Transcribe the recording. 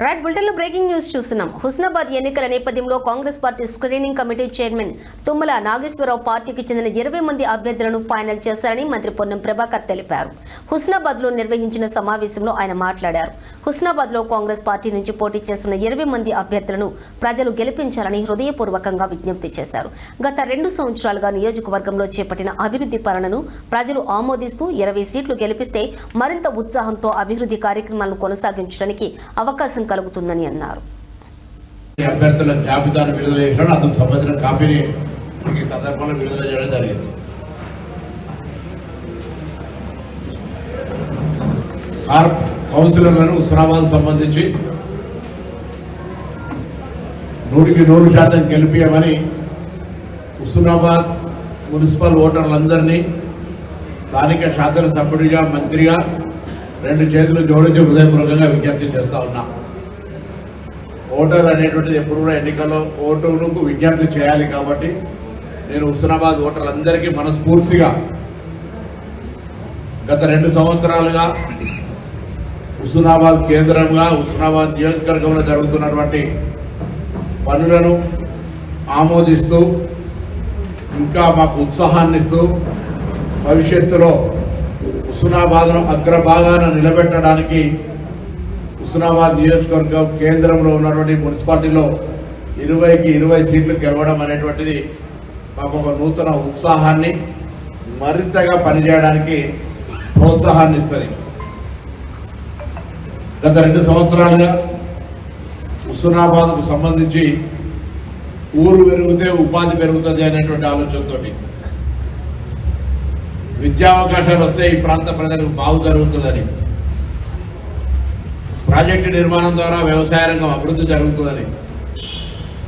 Right బులెటిన్లో breaking news చూస్తున్నాం. హుస్నాబాద్ ఎన్నికల నేపథ్యంలో Congress party screening committee chairman Tummala Nageswararao పార్టీకి చెందిన ఇరవై మంది అభ్యర్థులను ఫైనల్ చేశారని మంత్రి పొన్నం ప్రభాకర్ తెలిపారు. హుస్నాబాద్లో నిర్వహించిన సమావేశంలో ఆయన మాట్లాడారు. హుస్నాబాద్లో కాంగ్రెస్ పార్టీ నుంచి పోటీ చేస్తున్న ఇరవై మంది అభ్యర్థులను ప్రజలు గెలిపించాలని హృదయపూర్వకంగా విజ్ఞప్తి చేశారు. గత రెండు సంవత్సరాలుగా నియోజకవర్గంలో చేపట్టిన అభివృద్ధి పరణను ప్రజలు ఆమోదిస్తూ ఇరవై సీట్లు గెలిపిస్తే మరింత ఉత్సాహంతో అభివృద్ధి కార్యక్రమాలను కొనసాగించడానికి అవకాశం కలుగుతుందని అన్నారు. అభ్యర్థుల జాబితాను విడుదల చేశాడు. అందుకు సంబంధించిన కాపీని ఈ సందర్భంలో విడుదల చేయడం జరిగింది. ఆర్ కౌన్సిలర్లను హుస్నాబాద్ సంబంధించి నూటికి నూరు శాతం గెలిపియమని హుస్నాబాద్ మున్సిపల్ ఓటర్లందరినీ స్థానిక శాసనసభ్యుడిగా మంత్రిగా రెండు చేతులు జోడించి హృదయపూర్వకంగా విజ్ఞప్తి చేస్తూ ఉన్నా. ఓటర్ అనేటువంటిది ఎప్పుడు కూడా ఎన్నికల్లో ఓటర్లకు విజ్ఞప్తి చేయాలి కాబట్టి నేను హుస్నాబాద్ ఓటర్లందరికీ మనస్ఫూర్తిగా గత రెండు సంవత్సరాలుగా హుస్నాబాద్ కేంద్రంగా హుస్నాబాద్ నియోజకవర్గంలో జరుగుతున్నటువంటి పనులను ఆమోదిస్తూ ఇంకా మాకు ఉత్సాహాన్ని ఇస్తూ భవిష్యత్తులో హుస్నాబాద్ను అగ్రభాగాన నిలబెట్టడానికి హుస్నాబాద్ నియోజకవర్గం కేంద్రంలో ఉన్నటువంటి మున్సిపాలిటీలో ఇరవైకి ఇరవై సీట్లు గెలవడం అనేటువంటిది మాకు ఒక నూతన ఉత్సాహాన్ని మరింతగా పనిచేయడానికి ప్రోత్సాహాన్ని ఇస్తుంది. గత రెండు సంవత్సరాలుగా హుస్నాబాద్కు సంబంధించి ఊరు పెరిగితే ఉపాధి పెరుగుతుంది అనేటువంటి ఆలోచనతో విద్యా అవకాశాలు వస్తే ఈ ప్రాంత ప్రజలకు బాగు జరుగుతుందని ప్రాజెక్టు నిర్మాణం ద్వారా వ్యవసాయ రంగం అభివృద్ధి జరుగుతుందని